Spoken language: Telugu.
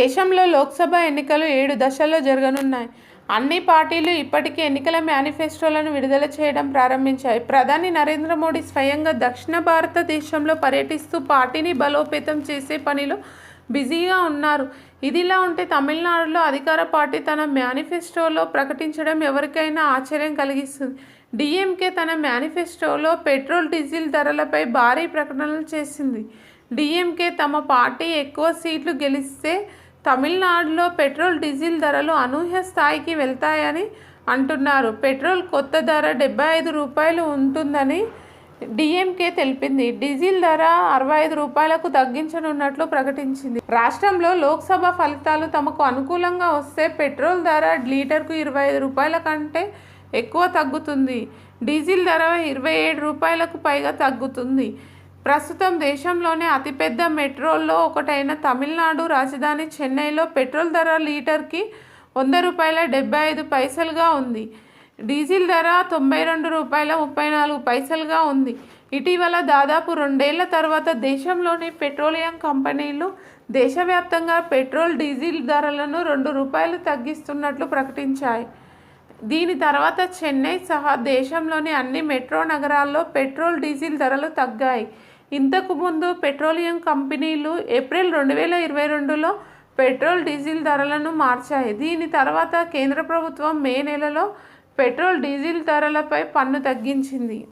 దేశంలో లోక్సభ ఎన్నికలు ఏడు దశల్లో జరగనున్నాయి. అన్ని పార్టీలు ఇప్పటికే ఎన్నికల మేనిఫెస్టోలను విడుదల చేయడం ప్రారంభించాయి. ప్రధాని నరేంద్ర మోడీ స్వయంగా దక్షిణ భారతదేశంలో పర్యటిస్తూ పార్టీని బలోపేతం చేసే పనిలో బిజీగా ఉన్నారు. ఇదిలా ఉంటే తమిళనాడులో అధికార పార్టీ తన మేనిఫెస్టోలో ప్రకటించడం ఎవరికైనా ఆశ్చర్యం కలిగిస్తుంది. డీఎంకే తన మేనిఫెస్టోలో పెట్రోల్, డీజిల్ ధరలపై భారీ ప్రకటనలు చేసింది. డిఎంకే తమ పార్టీ ఎక్కువ సీట్లు గెలిస్తే తమిళనాడులో పెట్రోల్, డీజిల్ ధరలు అనూహ్య స్థాయికి వెళ్తాయని అంటున్నారు. పెట్రోల్ కొత్త ధర డెబ్బై ఐదు రూపాయలు ఉంటుందని డిఎంకే తెలిపింది. డీజిల్ ధర అరవై ఐదు రూపాయలకు తగ్గించనున్నట్లు ప్రకటించింది. రాష్ట్రంలో లోక్సభ ఫలితాలు తమకు అనుకూలంగా వస్తే పెట్రోల్ ధర లీటర్కు ఇరవై ఐదు రూపాయల కంటే ఎక్కువ తగ్గుతుంది. డీజిల్ ధర ఇరవై ఏడు రూపాయలకు పైగా తగ్గుతుంది. ప్రస్తుతం దేశంలోనే అతిపెద్ద మెట్రోల్లో ఒకటైన తమిళనాడు రాజధాని చెన్నైలో పెట్రోల్ ధర లీటర్కి వంద రూపాయల డెబ్బై ఐదు పైసలుగా ఉంది. డీజిల్ ధర తొంభై రెండు రూపాయల ముప్పై నాలుగు పైసలుగా ఉంది. ఇటీవల దాదాపు రెండేళ్ళ తర్వాత దేశంలోని పెట్రోలియం కంపెనీలు దేశవ్యాప్తంగా పెట్రోల్, డీజిల్ ధరలను రెండు రూపాయలు తగ్గిస్తున్నట్లు ప్రకటించాయి. దీని తర్వాత చెన్నై సహా దేశంలోని అన్ని మెట్రో నగరాల్లో పెట్రోల్, డీజిల్ ధరలు తగ్గాయి. ఇంతకుముందు పెట్రోలియం కంపెనీలు ఏప్రిల్ రెండు వేల ఇరవై రెండులో పెట్రోల్, డీజిల్ ధరలను మార్చాయి. దీని తర్వాత కేంద్ర ప్రభుత్వం మే నెలలో పెట్రోల్, డీజిల్ ధరలపై పన్ను తగ్గించింది.